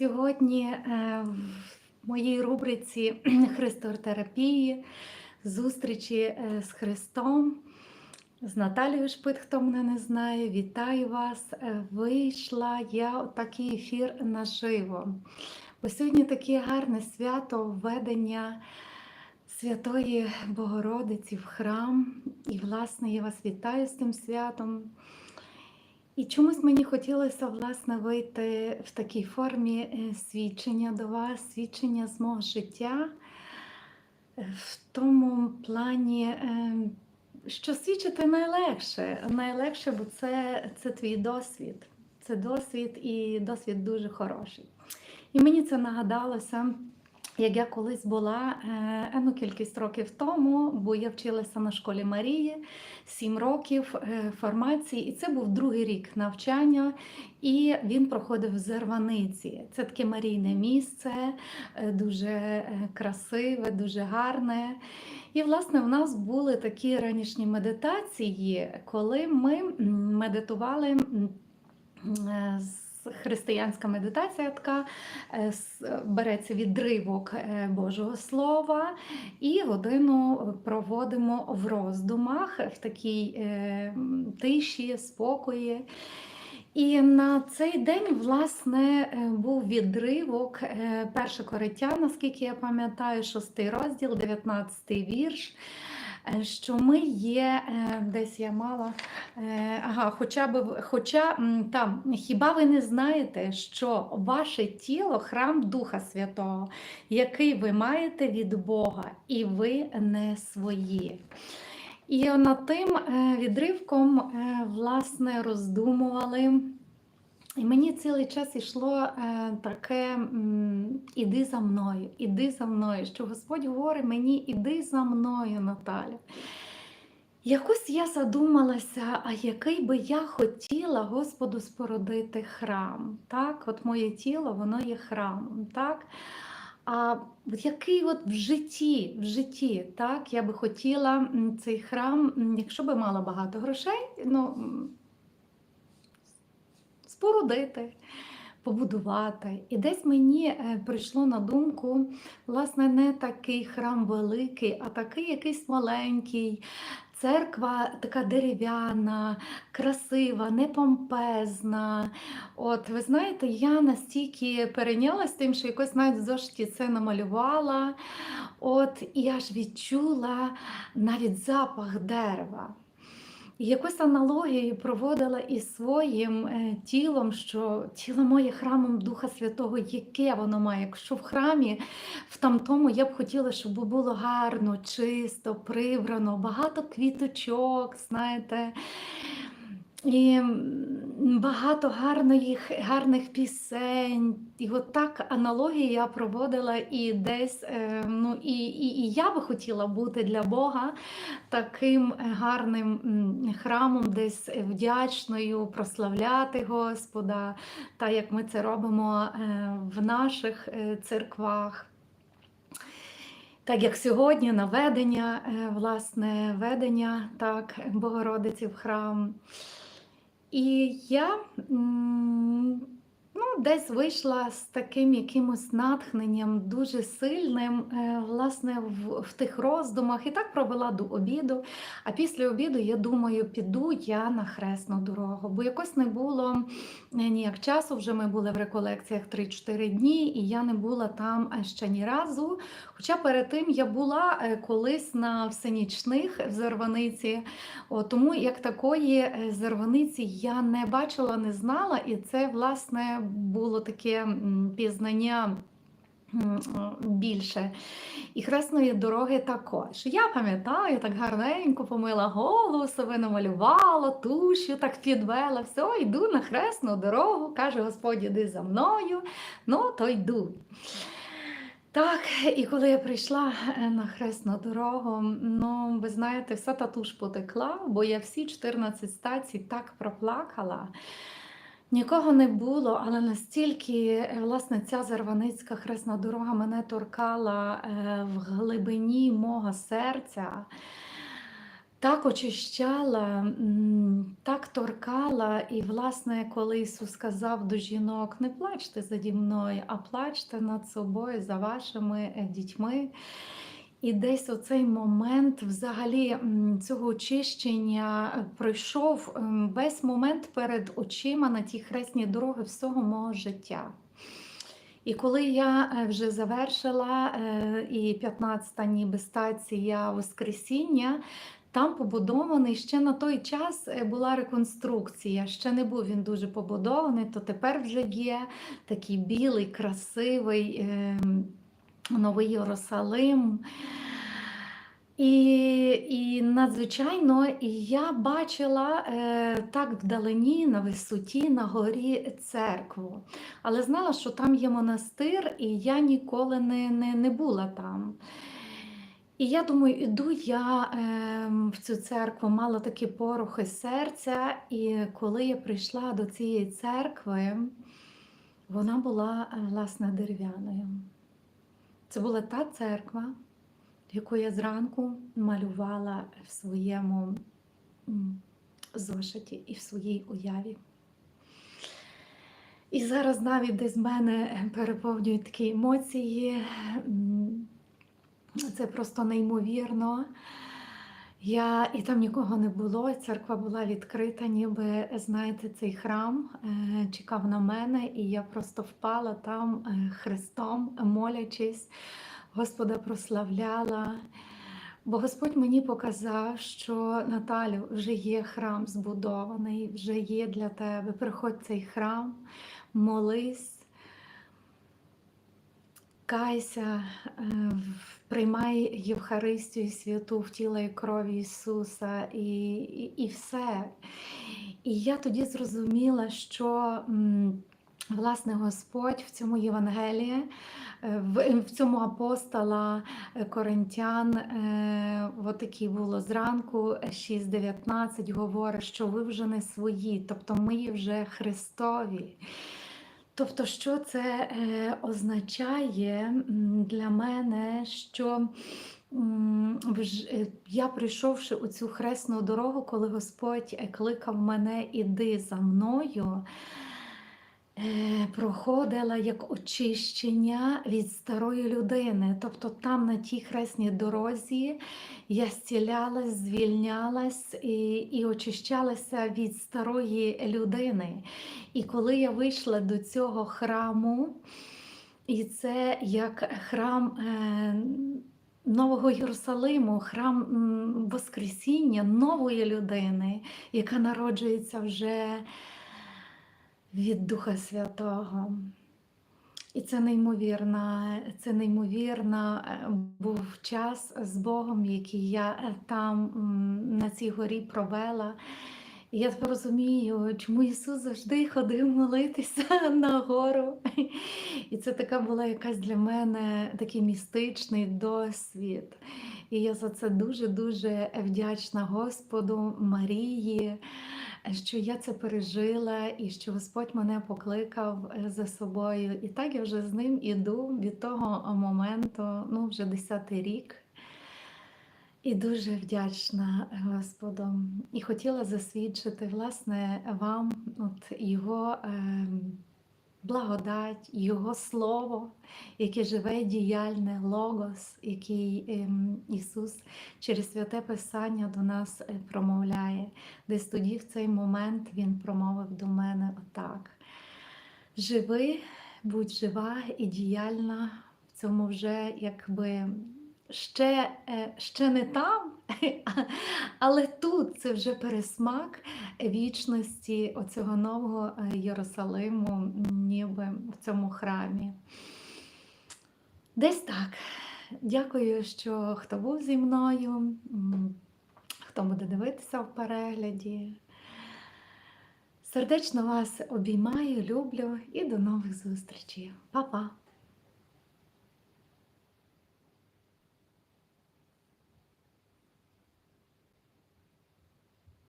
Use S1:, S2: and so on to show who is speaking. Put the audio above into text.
S1: Сьогодні е, в моїй рубриці Христотерапії зустрічі е, з Христом, з Наталією Шпит, хто мене не знає, вітаю вас. Е, Вийшла я такий ефір наживо. Бо сьогодні таке гарне свято введення Святої Богородиці в храм. І, власне, я вас вітаю з цим святом. І чомусь мені хотілося власне вийти в такій формі е, свідчення до вас, свідчення з мого життя, е, в тому плані, е, що свідчити найлегше. Найлегше, бо це, це твій досвід. Це досвід і досвід дуже хороший. І мені це нагадалося. Як я колись була е, ену кількість років тому, бо я вчилася на школі Марії 7 років е, формації, і це був другий рік навчання, і він проходив в Зерваниці. Це таке марійне місце, е, дуже красиве, дуже гарне. І, власне, в нас були такі ранішні медитації, коли ми медитували. з- Християнська медитація така е, береться відривок е, Божого Слова, і годину проводимо в роздумах в такій е, тиші, спокої. І на цей день, власне, був відривок перше короття, наскільки я пам'ятаю, шостий розділ, 19 вірш. Е, Що ми є, е, десь я мала, е, ага, хоча б хоча там, хіба ви не знаєте, що ваше тіло храм Духа Святого, який ви маєте від Бога, і ви не свої. І над тим відривком власне роздумували. І мені цілий час йшло е, таке іди за мною, іди за мною, що Господь говорить мені, іди за мною, Наталя. Якось я задумалася, а який би я хотіла Господу спорудити храм. Так, от моє тіло, воно є храмом. Так? А який от в житті, в житті, так, я би хотіла цей храм, якщо би мала багато грошей, ну, спорудити, побудувати. І десь мені е, прийшло на думку, власне, не такий храм великий, а такий якийсь маленький. Церква така дерев'яна, красива, непомпезна. От, ви знаєте, я настільки перейнялась тим, що якось навіть в зошиті це намалювала. От, і я ж відчула навіть запах дерева. Якусь аналогію проводила із своїм е, тілом, що тіло моє храмом Духа Святого, яке воно має. Якщо в храмі, в тамтому я б хотіла, щоб було гарно, чисто, прибрано, багато квіточок, знаєте. І багато гарних, гарних пісень. І от так аналогії я проводила і десь, е, ну, і, і, і я би хотіла бути для Бога таким гарним храмом, десь вдячною, прославляти Господа, так як ми це робимо е, в наших е, церквах. Так як сьогодні на ведення, е, власне, ведення так, Богородиці в храм. І я ну, десь вийшла з таким якимось натхненням дуже сильним, е, власне, в, в тих роздумах. І так провела до обіду. А після обіду я думаю, піду я на хресну дорогу, бо якось не було е, ніяк часу. Вже ми були в реколекціях 3-4 дні, і я не була там е, ще ні разу. Хоча перед тим я була колись на всенічних в Зарваниці, О, тому як такої зарваниці я не бачила, не знала, і це власне було таке пізнання. Більше. І хресної дороги також. Я пам'ятаю, так гарненько помила голову, себе намалювала, тушу, так підвела, все, йду на хресну дорогу, каже Господь, іди за мною, ну то йду. Так, і коли я прийшла е, на хресну дорогу, ну, ви знаєте, вся та туш потекла, бо я всі 14 стацій так проплакала. Нікого не було, але настільки е, власне ця Зарваницька хресна дорога мене торкала е, в глибині мого серця. так очищала, так торкала. І, власне, коли Ісус сказав до жінок, не плачте заді мною, а плачте над собою за вашими е, дітьми. І десь оцей момент взагалі цього очищення пройшов весь момент перед очима на ті хресні дороги всього мого життя. І коли я е, вже завершила е, і 15-та ніби стація Воскресіння, там побудований ще на той час е, була реконструкція. Ще не був він дуже побудований, то тепер вже є такий білий, красивий ем, новий Єрусалим. І, і надзвичайно, я бачила е, так вдалині, на висоті, на горі церкву. Але знала, що там є монастир, і я ніколи не, не, не була там. І я думаю, іду я е, в цю церкву, мала такі порухи серця, і коли я прийшла до цієї церкви, вона була е, власне дерев'яною. Це була та церква, яку я зранку малювала в своєму зошиті і в своїй уяві. І зараз навіть десь мене переповнюють такі емоції. Це просто неймовірно. Я, і там нікого не було, церква була відкрита, ніби, знаєте, цей храм е, чекав на мене, і я просто впала там е, хрестом, молячись, Господа прославляла. Бо Господь мені показав, що Наталю вже є храм збудований, вже є для тебе. Приходь цей храм, молись, кайся, е, приймай Євхаристію святу в тіла і крові Ісуса і, і, і все. І я тоді зрозуміла, що власне Господь в цьому Євангелії, е, в, цьому апостола е, Коринтян, от такі було зранку 6.19, говорить, що ви вже не свої, тобто ми вже Христові. Тобто, що це е, означає для мене, що е, я прийшовши у цю хресну дорогу, коли Господь е, кликав мене іди за мною, проходила як очищення від старої людини. Тобто там на тій хресній дорозі я зцілялась, звільнялась і, і очищалася від старої людини. І коли я вийшла до цього храму, і це як храм е, Нового Єрусалиму, храм Воскресіння нової людини, яка народжується вже від Духа Святого. І це неймовірно, це неймовірно е, був час з Богом, який я е, там на цій горі провела. І я розумію, чому Ісус завжди ходив молитися на гору. І це така була якась для мене такий містичний досвід. І я за це дуже-дуже вдячна Господу Марії, що я це пережила і що Господь мене покликав е, за собою. І так я вже з ним іду від того моменту, ну вже 10-й рік. І дуже вдячна Господу. І хотіла засвідчити власне вам от його ем, благодать, його слово, яке живе діяльне, логос, який ем, Ісус через святе Писання до нас е, промовляє. Десь тоді, в цей момент, Він промовив до мене отак: Живи, будь жива і діяльна в цьому вже якби ще, е, ще не там, але тут це вже пересмак вічності оцього нового е, Єрусалиму, ніби в цьому храмі. Десь так. Дякую, що хто був зі мною, хто буде дивитися в перегляді. Сердечно вас обіймаю, люблю і до нових зустрічей. Па-па!